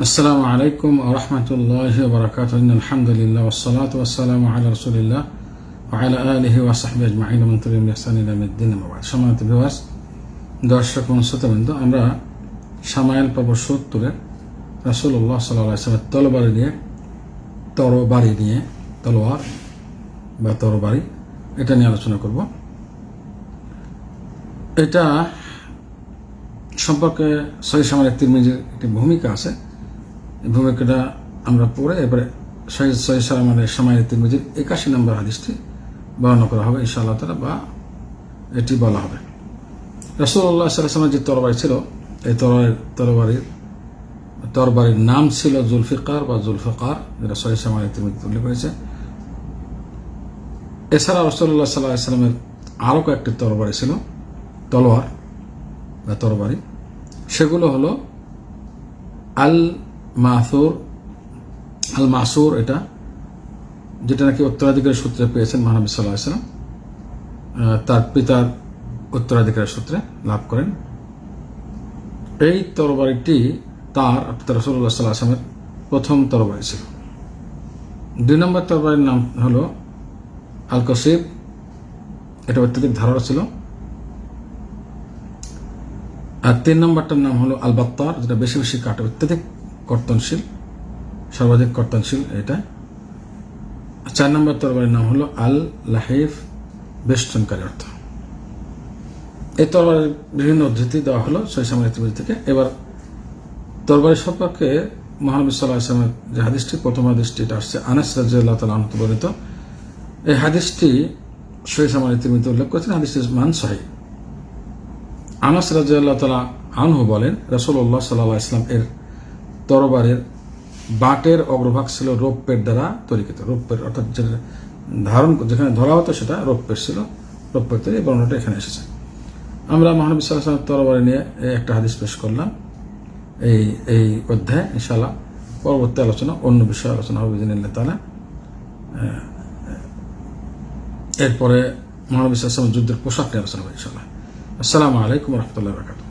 আসসালামু আলাইকুম রহমতুল্লাহ বরকাত আলহামদুলিল্লাহ ওসালাত ওসালাম আল রসুলিল্লাহ আলা আলহি ওয়াসাহবি আজমাইন। মন্তুলিম ইহসানিলামদ্দিন আবাদ সম্মানিত বিভাস দর্শক অনুষ্ঠিতবৃন্দ আমরা সামায়াল পাব সত্তরে রাসুল্লাহ সাল্লাহ সাল্লামের তলবাড়ি নিয়ে, তরবারি নিয়ে, তলোয়ার বা তরবারি, এটা নিয়ে আলোচনা করব। এটা সম্পর্কে সহি সামাল তিরমিজির একটি ভূমিকা আছে। ভূমিকাটা আমরা পড়ে এবারে সহি সহি সালামের সামায়ের তিরমিজির একাশি নম্বর হাদিসটি বর্ণনা করা হবে, ইনশাআল্লাহ তালা বা এটি বলা হবে। রসুল্লাহ সাল্লামের যে তরবারি ছিল, এই তরবারির তরবারির তরবারির নাম ছিল জুলফিকার বা জুলফিকার, যেটা সহি সামায়ের তিরমিজি উল্লেখ হয়েছে এছাড়া রসুল্লাহ সাল্লাহ সাল্লামের আরও কয়েকটি তরবারি ছিল, তলোয়ার বা তরবারি। সেগুলো হলো আল মাসুর, আল মাসুর এটা, যেটা নাকি উত্তরাধিকারের সূত্রে পেয়েছেন মহানবী সাল্লাহ সাল্লাম। তার পিতার উত্তরাধিকারের সূত্রে লাভ করেন। এই তরবারিটি তার রসুল্লাহ সাল্লাহ আসলামের প্রথম তরবারি ছিল। দুই নম্বর তরবারির নাম হলো আল কসিব এটা অত্যধিক ধারণা ছিল। আর তিন নম্বরটার নাম হলো আল বাত্তার যেটা বেশি বেশি কাটে। অত্যধিক কর্তনশীল, সর্বাধিক কর্তনশীল এটা। চার নম্বর তরবারির নাম হলো আল লাহিফ বেষ্টনকারী অর্থ। এই তরবারের বিভিন্ন উদ্ধৃতি দেওয়া হলো সেই ইতিবুদ্ধি থেকে। এবার তরবারি সম্পর্কে মহানবী সাল্লাহ যে হাদিসটি, প্রথম হাদিসটি, এটা আসছে আনাস রাজিয়াল্লাহ তালা বর্ণিত। এই হাদিসটি সেই সময় ইতিমধ্যে উল্লেখ করেছেন, হাদিসটি মান সাহি। আনাস রাজিয়াল্লাহ তালা আনহু বলেন রসুল্লাহ সাল্লাহ ইসলাম এর তরবারের বাটের অগ্রভাগ ছিল রৌপ্যের দ্বারা তৈরিকৃত। রৌপ্যের অর্থাৎ যেটা ধারণ যেখানে ধরা হতো সেটা রৌপ্যের ছিল। রৌপ্যের তৈরি বর্ণনাটা এখানে এসেছে। আমরা মহানবী সাল্লাহ তরবারি নিয়ে একটা হাদিস পেশ করলাম। এই এই অধ্যায় ইনশাল্লাহ পরবর্তী আলোচনা, অন্য বিষয়ে আলোচনা হবে বিদিনিল্লাহ তালা এরপরে মহানবী সাল্লাম যুদ্ধের পোশাক নিয়ে আলোচনা হবে ইনশাল্লাহ আসসালামু আলাইকুম রহমতুল্লাহ বরকাত